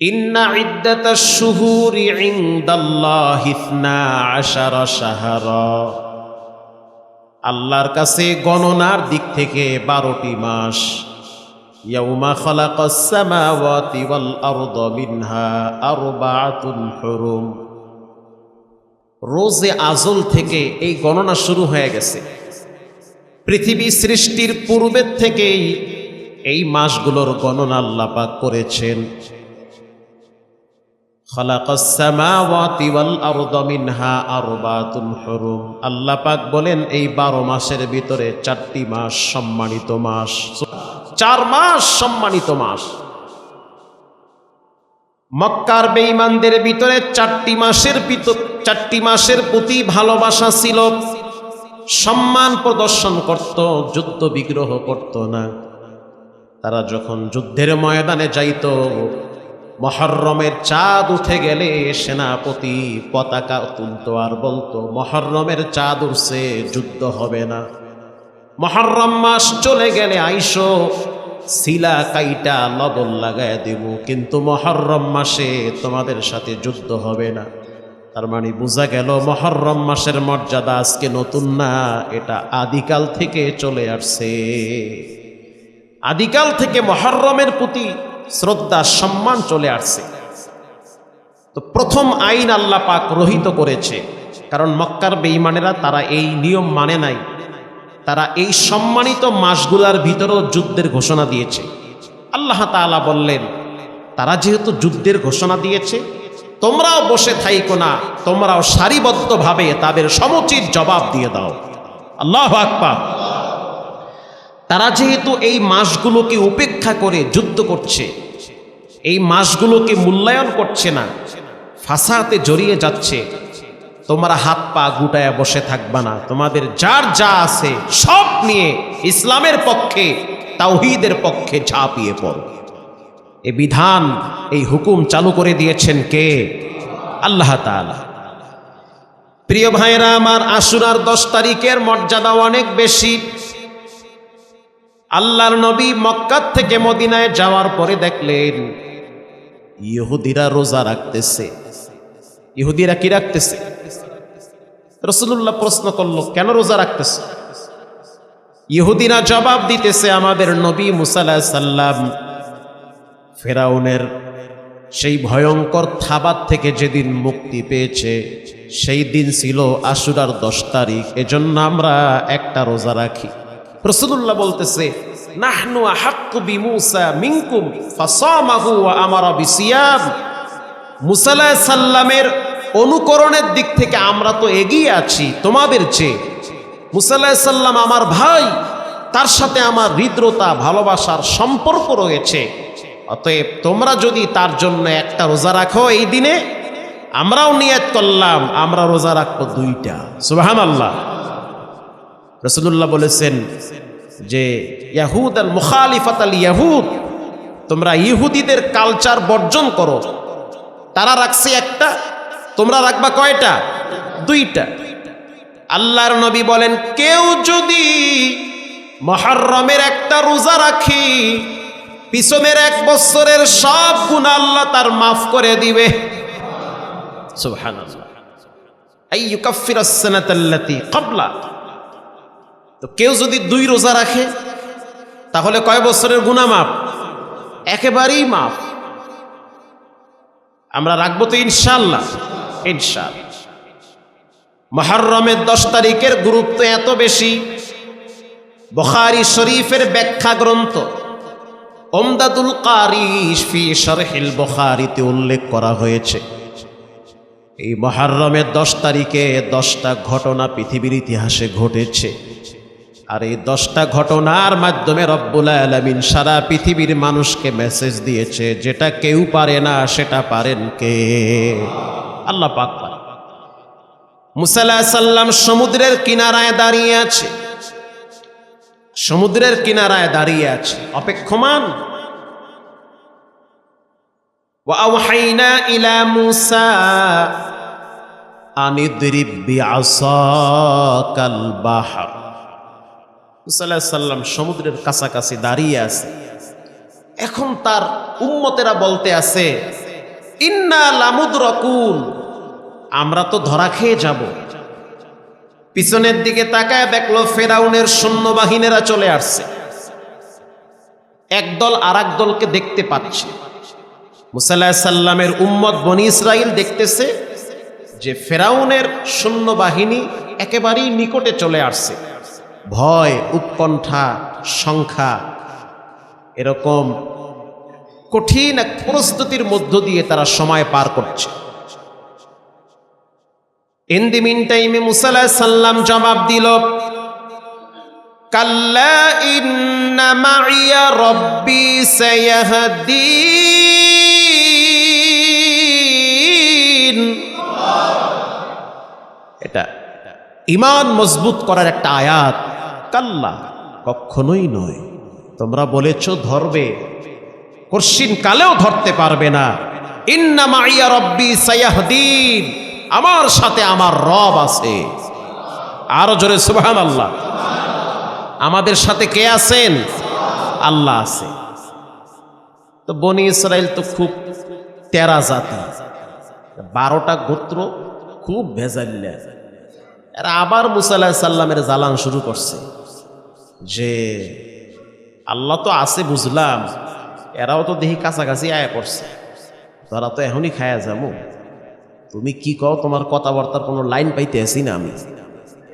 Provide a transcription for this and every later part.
إن عدة الشهور عند الله اثنا عشر شهرا আল্লাহর কাছে গণনার দিক থেকে বারোটি মাস ইয়াউমা খালাকাস সামাওয়াতি ওয়াল আরদা মিনহা আরবাআতুল হুরুম রোজে আজল থেকে এই গণনা শুরু হয়ে গেছে পৃথিবী সৃষ্টির পূর্বের থেকেই এই মাসগুলোর গণনা আল্লাহ পাক করেছেন আল্লাহ পাক বলেন, এই বারো মাসের ভিতরে চারটি মাস সম্মানিত মাস। চার মাস সম্মানিত মাস। মক্কার বেঈমানদের ভিতরে চারটি মাসের চারটি মাসের প্রতি ভালোবাসা ছিল। সম্মান প্রদর্শন করত, যুদ্ধ বিগ্রহ করত না। তারা যখন যুদ্ধের ময়দানে যাইত মহরমের চাঁদ উঠে গেলে সেনাপতি পতাকা তুলত আর বলতো, মহরমের চাঁদ উঠছে যুদ্ধ হবে না। মহরম মাস চলে গেলে আইসো, শিলা কাইটা লবণ লাগায় দেব, কিন্তু মহরম মাসে তোমাদের সাথে যুদ্ধ হবে না। তার মানে বোঝা গেল, মহরম মাসের মর্যাদা আজকে নতুন না, এটা আদিকাল থেকে চলে আসছে। আদিকাল থেকে মহরমের প্রতি শ্রদ্ধা, সম্মান চলে আসছে। তো প্রথম আইন আল্লাহ পাক রহিত করেছে। কারণ মক্কার বেঈমানেরা তারা এই নিয়ম মানে নাই। তারা এই সম্মানিত মাসগুলার ভিতরেও যুদ্ধের ঘোষণা দিয়েছে। আল্লাহ তাআলা বললেন, তারা যেহেতু যুদ্ধের ঘোষণা দিয়েছে, তোমরাও বসে থাইকো না, তোমরাও সারিবদ্ধভাবে তাদের সমুচিত জবাব দিয়ে দাও। আল্লাহ আকবার। তারা যেহেতু এই মাসগুলোকে উপেক্ষা করে যুদ্ধ করছে, এই মাসগুলোকে মূল্যায়ন করছে না ফাসাতে জড়িয়ে যাচ্ছে, তোমরা হাত পা গুটায় বসে থাকবা না। তোমাদের যার যা আছে সব নিয়ে ইসলামের পক্ষে, তাওহীদের পক্ষে ঝাঁপিয়ে পড়ো। এ বিধান, এই হুকুম চালু করে দিয়েছেন কে? আল্লাহ তাআলা। প্রিয় ভাইরা আমার আশুরার দশ তারিখের মর্যাদা অনেক বেশি। আল্লাহর নবী মক্কার থেকে মদিনায় যাওয়ার পরে দেখলেন, ইহুদিরা রোজা রাখতেছে। ইহুদিরা কি রাখতেছে? রসুল্লাহ প্রশ্ন করল, কেন রোজা রাখতেছে? ইহুদিরা জবাব দিতেছে, আমাদের নবী মুসাল্লাহ সাল্লাম ফেরাউনের সেই ভয়ঙ্কর থাবার থেকে যেদিন মুক্তি পেয়েছে, সেই দিন ছিল আশুরার দশ তারিখ। এজন্য আমরা একটা রোজা রাখি। রসুল্লাহ বলতেছে, নাহনু আহাক্কু বিমুসা মিনকুম, ফাসামাহু ওয়া আমারা মুসা অনুকরণের দিক থেকে আমরা তো এগিয়ে আছি, তোমাদের চেয়ে। মুসা আমার ভাই, তার সাথে আমার হৃদ্রতা, ভালোবাসার সম্পর্ক রয়েছে। অতএব তোমরা যদি তার জন্য একটা রোজা রাখো এই দিনে, আমরাও নিয়ত করলাম, আমরা রোজা রাখব দুইটা। সুবাহান আল্লাহ রসুল্লাহ বলেছেন যে ইয়াহুদ আল মুখালিফাত আল ইয়াহুদ, তোমরা ইহুদিদের কালচার বর্জন করো। তারা রাখছে একটা, তোমরা রাখবা কয়টা? দুইটা। আল্লাহর নবী বলেন, কেউ যদি মহরমের একটা রোজা রাখি, পিছনের এক বছরের সব গুণ আল্লাহ তার মাফ করে দিবে। সুবহানাল্লাহ। আই ইউকাফিরাস সানাতাল্লাতী ক্বাবলা তো কেউ যদি দুই রোজা রাখে, তাহলে কয় বছরের গুণা মাপ একেবারেই মাপ আমরা রাখব তো ইনশাল্লাহ ইনশাল মহরমের দশ তারিখের গুরুত্ব এত বেশি। বখারি শরীফের ব্যাখ্যা গ্রন্থ ওমদাদুল শরহিল বখারিতে উল্লেখ করা হয়েছে। এই মহারমের দশ তারিখে দশটা ঘটনা পৃথিবীর ইতিহাসে ঘটেছে। আর এই দশটা ঘটনার মাধ্যমে রব্বুল আলমিন সারা পৃথিবীর মানুষকে মেসেজ দিয়েছে যেটা কেউ পারে না সেটা পারেন কে আল্লাহ পাক পারে মুসাল্লাহ সাল্লাম সমুদ্রের কিনারায় দাঁড়িয়ে আছে সমুদ্রের কিনারায় দাঁড়িয়ে আছে অপেক্ষমান وأوحينا إلى موسى أن اضرب بعصاك البحر মুসাল্লাহ সাল্লাম সমুদ্রের কাছাকাছি দাঁড়িয়ে আছে। এখন তার উম্মতেরা বলতে আছে, ইন্না লামুদ রকুন আমরা তো ধরা খেয়ে যাব। পিছনের দিকে তাকায় দেখল ফেরাউনের সৈন্যবাহিনীরা চলে আসছে। একদল আর দলকে দেখতে পাচ্ছে। মুসাল্লাহ সাল্লামের উম্মত বনি ইসরাইল দেখতেছে যে ফেরাউনের সৈন্যবাহিনী একেবারেই নিকটে চলে আসছে। ভয়, উৎকণ্ঠা সংখ্যা এরকম কঠিন এক প্রস্তুতির মধ্য দিয়ে তারা সময় পার করছে। ইন দি মিন টাইমে মুসাল্লাহ সাল্লাম জবাব দিল, কাল্লা ইন্না এটা ইমান মজবুত করার একটা আয়াত। কাল্লা কখনোই নয়। তোমরা বলেছ, ধরবে। কশিন কালেও ধরতে পারবে না। ইন্না মাইয়া রব্বি সায়াহদিন, আমার সাথে আমার রব আছে। আরও জোরে সুবহান আল্লাহ আমাদের সাথে কে আছেন? আল্লাহ আছে। তো বনি ইসরায়েল তো খুব তেরা জাতি। বারোটা গোত্র খুব ভেজাল্লা এরা আবার মুসাল্লাহ সাল্লামের জ্বালান শুরু করছে। যে আল্লাহ তো আছে বুঝলাম এরাও তো দেখি কাছাকাছি আয়া পড়ছে তোরা তো এখনই খায়া যাবো তুমি কি কও তোমার কথাবার্তার কোনো লাইন পাইতে আসি না আমি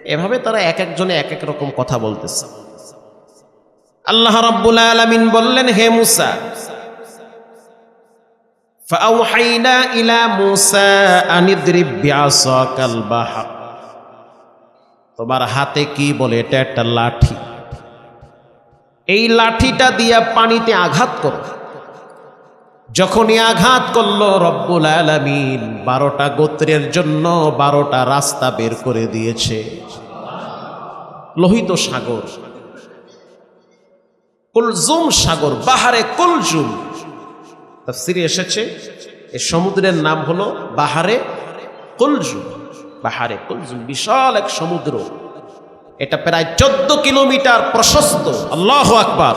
এভাবে তারা এক একজনে এক এক রকম কথা বলতেছে আল্লাহ রাব্বুল আলামিন বললেন হে মুসা فأوحينا إلى موسى أن اضرب بعصاك البحر তোমার হাতে কি বলে এটা একটা লাঠি এই লাঠিটা দিয়া পানিতে আঘাত করো। যখনই আঘাত করল রব্বুল আলামিন, বারোটা গোত্রের জন্য বারোটা রাস্তা বের করে দিয়েছে। লোহিত সাগর, কুলজুম সাগর, বাহারে কুলজুম। তাফসিরে এসেছে এই সমুদ্রের নাম হলো বাহারে কুলজুম। বাহারে কুলজুম, বিশাল এক সমুদ্র। এটা প্রায় চোদ্দ কিলোমিটার প্রশস্ত। আল্লাহ আকবার।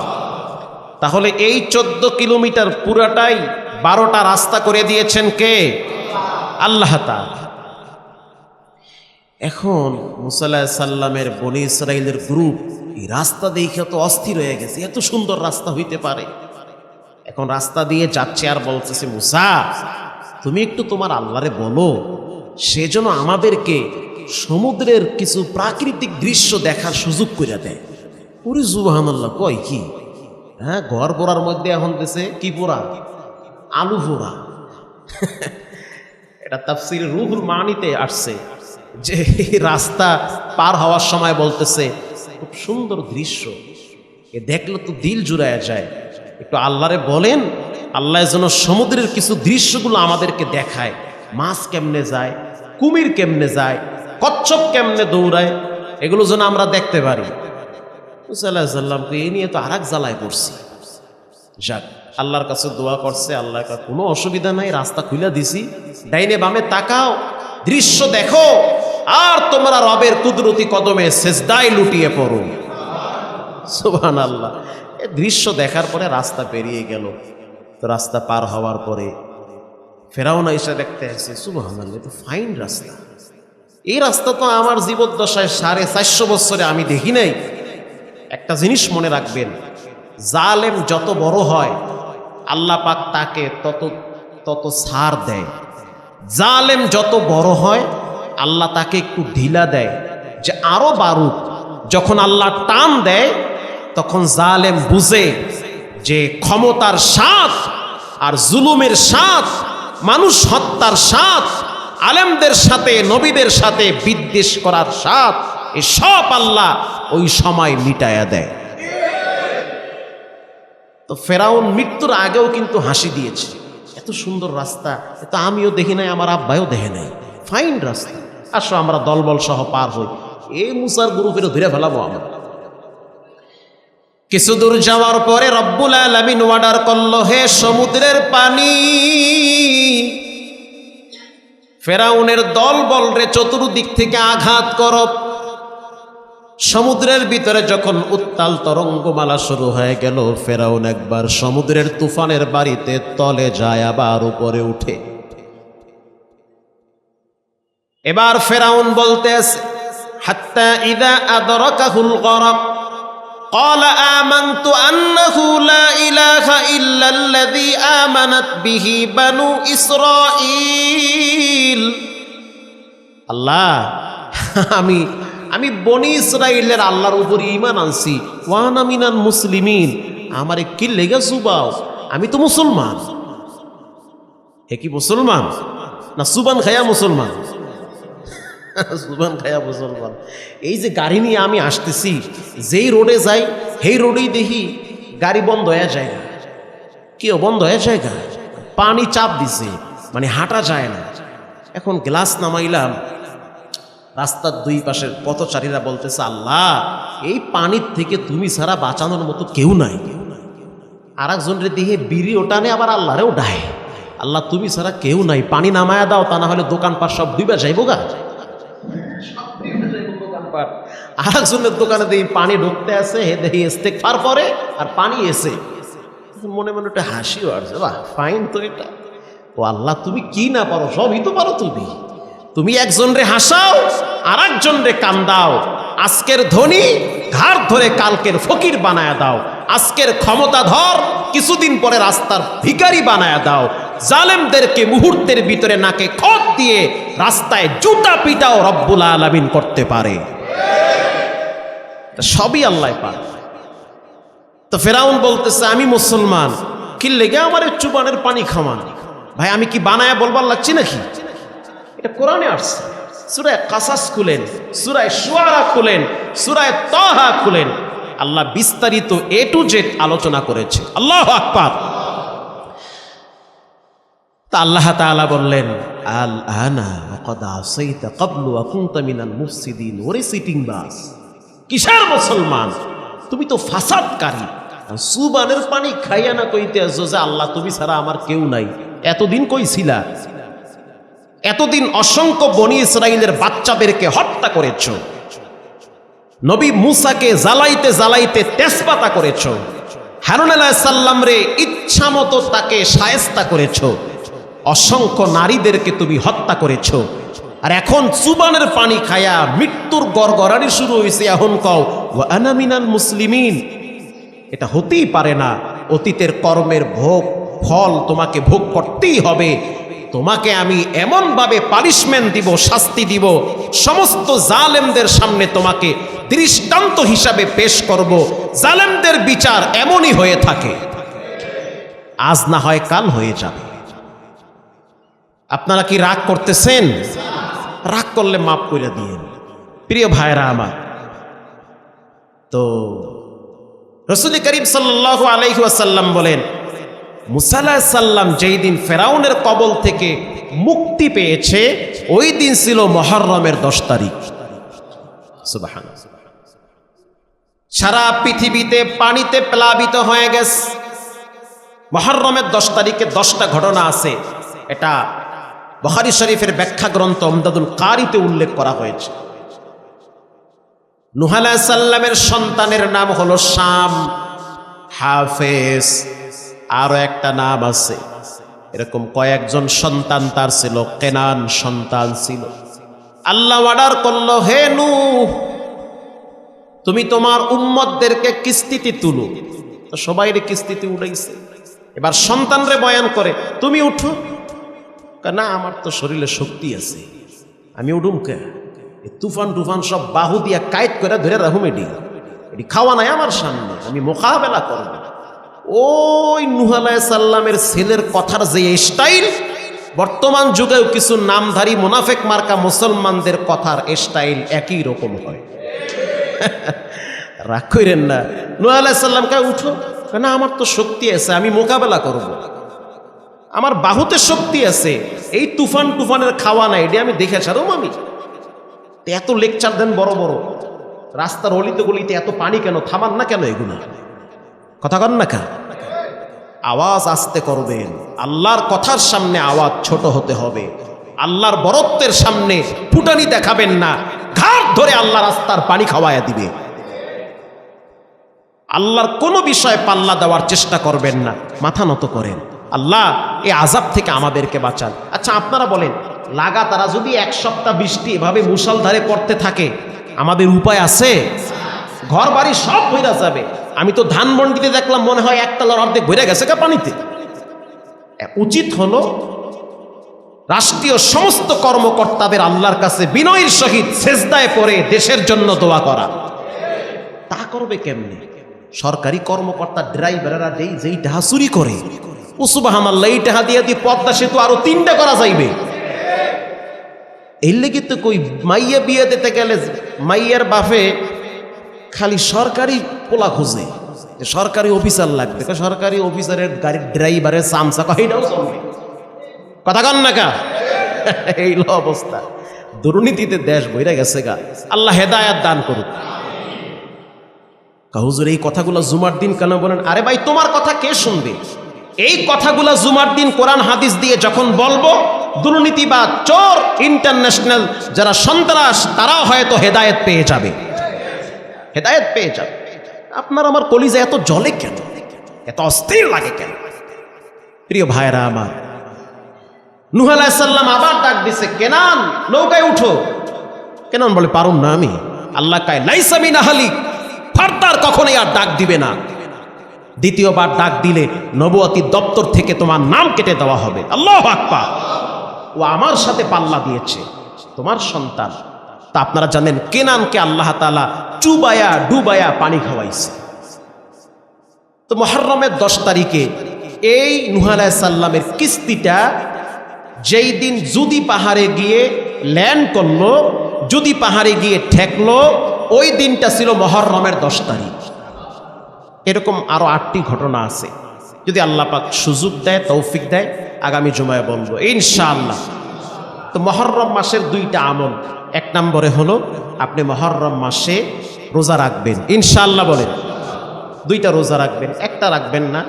তাহলে এই চোদ্দ কিলোমিটার পুরাটাই বারোটা রাস্তা করে দিয়েছেন কে? আল্লাহ এখন মুসাল্লাহ সাল্লামের বনি ইসরায়েলের গ্রুপ এই রাস্তা দেখে তো অস্থির হয়ে গেছে। এত সুন্দর রাস্তা হইতে পারে। এখন রাস্তা দিয়ে যাচ্ছে আর বলতেছে, মুসা, তুমি একটু তোমার আল্লাহরে বলো সেজন্য আমাদেরকে সমুদ্রের কিছু প্রাকৃতিক দৃশ্য দেখার সুযোগ করে দেয়। ওরে জুবাহান আল্লাহ কয় কি? হ্যাঁ ঘর পোড়ার মধ্যে এখন দেশে কি পোড়া আলু পোড়া এটা তাফসির রুহুল মানিতে আসছে যে রাস্তা পার হওয়ার সময় বলতেছে, খুব সুন্দর দৃশ্য। এ দেখলে তো দিল জুড়ায় যায়। একটু আল্লাহরে বলেন, আল্লাহ যেন সমুদ্রের কিছু দৃশ্যগুলো আমাদেরকে দেখায়। মাছ কেমনে যায়? কুমির কেমনে যায়? কচ্ছপ কেমনে দৌড়ায়? এগুলো যেন আমরা দেখতে পারি। সাল্লামকে এই নিয়ে তো আর এক জ্বালায় পড়ছি। যাক, আল্লাহর কাছে দোয়া করছে, আল্লাহর কাছে কোনো অসুবিধা নাই, রাস্তা খুলে দিছি। ডাইনে বামে তাকাও, দৃশ্য দেখো, আর তোমরা রবের কুদরতি কদমে সেজদায় লুটিয়ে পড়ো। সুবহান আল্লাহ দৃশ্য দেখার পরে রাস্তা পেরিয়ে গেল। তো রাস্তা পার হওয়ার পরে ফেরাউনা এসে দেখতে সুবহান আল্লাহ তো ফাইন রাস্তা। এই রাস্তা তো আমার জীবদ্দশায় সাড়ে চারশো বছরে আমি দেখি নাই। একটা জিনিস মনে রাখবেন, জালেম যত বড় হয়, আল্লাহ পাক তাকে তত তত সার দেয়। জালেম যত বড় হয়, আল্লাহ তাকে একটু ঢিলা দেয় যে আরও বারুক যখন আল্লাহ টান দেয়, তখন জালেম বুঝে যে ক্ষমতার সাথ আর জুলুমের সাথ মানুষ হত্যার সাথ আলেমদের সাথে, নবীদের সাথে বিদ্বেষ করার সাথ এ সব আল্লাহ ওই সময় মিটায়া দেয়। তো ফেরাউন মৃত্যুর আগেও কিন্তু হাসি দিয়েছে। এত সুন্দর রাস্তা এত আমিও দেখি নাই, আমার আব্বাইও দেখে নাই। ফাইন রাস্তা। আসো, আমরা দলবল সহ পার হই। এই মুসার গ্রুপের ধরে ফেলাবো আমরা। কিছু দূর যাওয়ার পরে রব্বুল আলমিন অর্ডার করল, হে সমুদ্রের পানি ফেরাউনের দল বলরে চতুর্দিক থেকে আঘাত কর। সমুদ্রের ভিতরে যখন উত্তাল তরঙ্গমালা শুরু হয়ে গেল, ফেরাউন একবার সমুদ্রের তুফানের বাড়িতে তলে যায়, আবার উপরে উঠে। এবার ফেরাউন বলতে হাত্তা ইদা আদরকাহুল গরব। قال آمنت أنه لا إله إلا الذي آمنت به بنو إسرائيل আল্লাহ আমি আমি বনি ইসরায়েলের আল্লাহর উপর ঈমান আনছি ওয়ান আমিনান মুসলিমিন আমারে কি লেগে সুবাও আমি তো মুসলমান এ কি মুসলমান না সুবান খায়া মুসলমান সুবান খায়া মুসলমান। এই যে গাড়ি নিয়ে আমি আসতেছি, যেই রোডে যাই, সেই রোডেই দেখি গাড়ি বন্ধ হয়ে যায় না। কেউ বন্ধ হয়ে যায় পানি চাপ দিছে মানে হাঁটা যায় না। এখন গ্লাস নামাইলাম, রাস্তার দুই পাশের পথচারীরা বলতেছে, আল্লাহ, এই পানির থেকে তুমি ছাড়া বাঁচানোর মতো কেউ নাই। আর একজনের দিকে বিড়ি ওটানে, আবার আল্লাহরেও ডায় আল্লাহ, তুমি ছাড়া কেউ নাই। পানি নামায়া দাও, তা না হলে দোকানপাট সব ডুবে যাইব গা। আর একজনের দোকানে দেখি পানি ঢুকতে আসে, হে দেখি ইস্তেক ফার পরে আর পানি এসে। মনে মনে একটা হাসিও আসছে বাহ ফাইন তো এটা। ও আল্লাহ, তুমি কি না পারো? সবই তো পারো তুমি। তুমি একজন রে হাসাও আর একজন রে কান্দাও। আজকের ধনী ঘাড় ধরে কালকের ফকির বানায় দাও। আজকের ক্ষমতা ধর কিছুদিন পরে রাস্তার ভিকারি বানায় দাও। জালেমদেরকে মুহূর্তের ভিতরে নাকে খত দিয়ে রাস্তায় জুতা পিটাও রব্বুল আলামিন করতে পারে। সবই আল্লাহ পারে তো ফেরাউন বলতেছে, আমি মুসলমান, কি লেগে আমার চুবানের পানি খামান ভাই, আমি কি বানায় বলবার লাগছি নাকি এটা কোরআনে আসছে। সুরায় কাসাস খুলেন সুরায় সুয়ারা খুলেন সুরায় তহা খুলেন। আল্লাহ বিস্তারিত এ টু জেড আলোচনা করেছে। আল্লাহ আকবার। তা আল্লাহ তাআলা বললেন, আল আনা কিসের মুসলমান? তুমি তো ফাসাদকারী। সুবানের পানি খাইয়া না যে আল্লাহ তুমি আমার কেউ নাই। এতদিন কইছিলা, এতদিন অসংখ্য বনি ইসরায়েলের বাচ্চাদেরকে হত্যা করেছ। নবী মুসাকে জ্বালাইতে জ্বালাইতে তেজপাতা করেছ। হারুন সাল্লাম রে ইচ্ছা মতো তাকে সায়স্তা করেছ। অসংখ্য নারীদেরকে তুমি হত্যা করেছ। আর এখন চুবানের পানি খায়া মৃত্যুর গড়গড়ানি শুরু হয়েছে এখন কও আনামিনাল মুসলিমিন। এটা হতেই পারে না, অতীতের কর্মের ভোগ, ফল তোমাকে ভোগ করতেই হবে। তোমাকে আমি এমনভাবে পানিশমেন্ট দিব, শাস্তি দিব, সমস্ত জালেমদের সামনে তোমাকে দৃষ্টান্ত হিসাবে পেশ করব। জালেমদের বিচার এমনই হয়ে থাকে। আজ না হয় কাল হয়ে যাবে। আপনারা কি রাগ করতেছেন? রাগ করলে মাফ করে দিয়ে প্রিয় ভাইরা আমার, তো রসুল করিম সাল্লাহ আলাইহি ওয়াসাল্লাম বলেন মুসাল্লাহ সাল্লাম যেই দিন ফেরাউনের কবল থেকে মুক্তি পেয়েছে, ওই দিন ছিল মহরমের দশ তারিখ। সারা পৃথিবীতে পানিতে প্লাবিত হয়ে গেছে। মহরমের দশ তারিখে দশটা ঘটনা আছে। এটা বখারি শরীফের ব্যাখ্যা গ্রন্থ অমদাদুল কারিতে উল্লেখ করা হয়েছে। নুহালা সাল্লামের সন্তানের নাম হলো শাম। হাফেজ। আরও একটা নাম আছে। এরকম কয়েকজন সন্তান তার ছিল, কেনান সন্তান ছিল। আল্লাহ অর্ডার করল, হে নু তুমি তোমার উম্মতদেরকে কিস্তিতে তুলো। সবাই কিস্তিতে উঠাইছে। এবার সন্তানরে বয়ান করে, তুমি উঠো। না আমার তো শরীরে শক্তি আছে। আমি উঠুম কে? তুফান টুফান সব বাহু দিয়া কায়েত করে ধরে রাখুম এটি এটি খাওয়া নাই আমার সামনে, আমি মোকাবেলা করব। ওই নুহালাই সাল্লামের ছেলের কথার যে স্টাইল, বর্তমান যুগেও কিছু নামধারী মোনাফেক মার্কা মুসলমানদের কথার স্টাইল একই রকম হয়। রাগ করেন না। নুহ আলাইসাল্লামকে উঠো। না, আমার তো শক্তি আছে, আমি মোকাবেলা করব। আমার বাহুতে শক্তি আছে, এই তুফান টুফানের খাওয়া নাই, এটা আমি দেখে ছাড়ো আমি এত লেকচার দেন বড় বড়, রাস্তার অলিতে গলিতে এত পানি কেন, থামান না কেন এগুলো? কথা কন না কেন? আওয়াজ আসতে করবেন, আল্লাহর কথার সামনে আওয়াজ ছোট হতে হবে, আল্লাহর বরত্বের সামনে ফুটানি দেখাবেন না, ঘাট ধরে আল্লাহ রাস্তার পানি খাওয়ায়া দিবে। আল্লাহর কোনো বিষয়ে পাল্লা দেওয়ার চেষ্টা করবেন না, মাথা নত করেন। আল্লাহ, এই আজাব থেকে আমাদেরকে বাঁচান। আচ্ছা আপনারা বলেন, লাগাতারা যদি এক সপ্তাহ বৃষ্টি এভাবে মুষলধারে পড়তে থাকে, আমাদের উপায় আছে? ঘর বাড়ি সব ভইরা যাবে। আমি তো ধানমন্ডিতে দেখলাম মনে হয় একতলার অর্ধেক ভরে গেছে কা পানিতে। উচিত হলো রাষ্ট্রীয় সমস্ত কর্মকর্তাদের আল্লাহর কাছে বিনয়ের সহিত সেজদায় পড়ে দেশের জন্য দোয়া করা। তা করবে কেমনে? সরকারি কর্মকর্তা, ড্রাইভারেরা যেই যেই চুরি করে সেতু আরও তিনটা করা যাইবে। লেগে তো কই, মাইয়া বিয়ে দিতে গেলে বাপে খালি সরকারি পোলা খোঁজে। সরকারি অফিসার লাগবে। সরকারি অফিসারের গাড়ির ড্রাইভারের সামসা কয়, এটাও চলবে। কথা কন না এই অবস্থা। দুর্নীতিতে দেশ বইরা গেছে গা। আল্লাহ হেদায়াত দান করুক। কাহুজুর এই কথাগুলো জুমার দিন কেন বলেন? আরে ভাই, তোমার কথা কে শুনবে? এই কথাগুলো জুমার দিন কোরআন, হাদিস দিয়ে যখন বলব দুর্নীতি বা চোর ইন্টারন্যাশনাল যারা সন্ত্রাস, তারাও হয়তো হেদায়েত পেয়ে যাবে। হেদায়েত পেয়ে যাবে। আপনার আমার কলিজা এত জলে কেন? এত অস্থির লাগে কেন? প্রিয় ভাইরা আমার, নুহ আলাইসাল্লাম আবার ডাক দিছে, কেনান, নৌকায় উঠো। কেনান বলে, পারুম না আমি। আল্লাহ কায় লাইসামি নাহালি ফারদার কখনোই আর ডাক দিবে না। দ্বিতীয়বার ডাক দিলে নবুয়তি দপ্তর থেকে তোমার নাম কেটে দেওয়া হবে। আল্লাহ আকবার। ও আমার সাথে পাল্লা দিয়েছে। তোমার সন্তান। তা আপনারা জানেন কেনানকে আল্লাহ তালা চুবায়া, ডুবায়া পানি খাওয়াইছে। তো মহরমের দশ তারিখে এই নুহালায় সাল্লামের কিস্তিটা যেই দিন যদি পাহাড়ে গিয়ে ল্যান্ড করল, যদি পাহাড়ে গিয়ে ঠেকলো, ওই দিনটা ছিল মহরমের দশ তারিখ। এরকম আরও আটটি ঘটনা আছে। যদি আল্লাহ পাক সুযোগ দেয়, তৌফিক দেয়, আগামী জুমায় বলব। ইনশাআল্লাহ। তো মহরম মাসের দুইটা আমল। এক নম্বরে হলো, আপনি মহরম মাসে রোজা রাখবেন। ইনশাআল্লাহ বলেন, দুইটা রোজা রাখবেন, একটা রাখবেন না।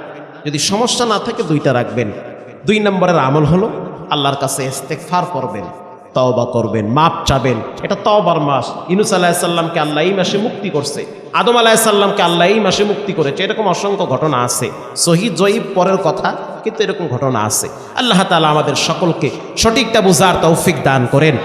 যদি সমস্যা না থাকে, দুইটা রাখবেন। দুই নম্বরের আমল হলো, আল্লাহর কাছে ইস্তেকফার করবেন। তওবা করবেন, মাপ চাবেন। এটা তওবার মাস। ইনুস আলাহিসাল্লামকে আল্লাহ এই মাসে মুক্তি করছে। আদম আলাহিসাল্লামকে আল্লাহ এই মাসে মুক্তি করেছে। এরকম অসংখ্য ঘটনা আছে। শহীদ জয়ীব পরের কথা, কিন্তু এরকম ঘটনা আছে। আল্লাহ তালা আমাদের সকলকে সঠিকটা বুঝার তৌফিক দান করেন।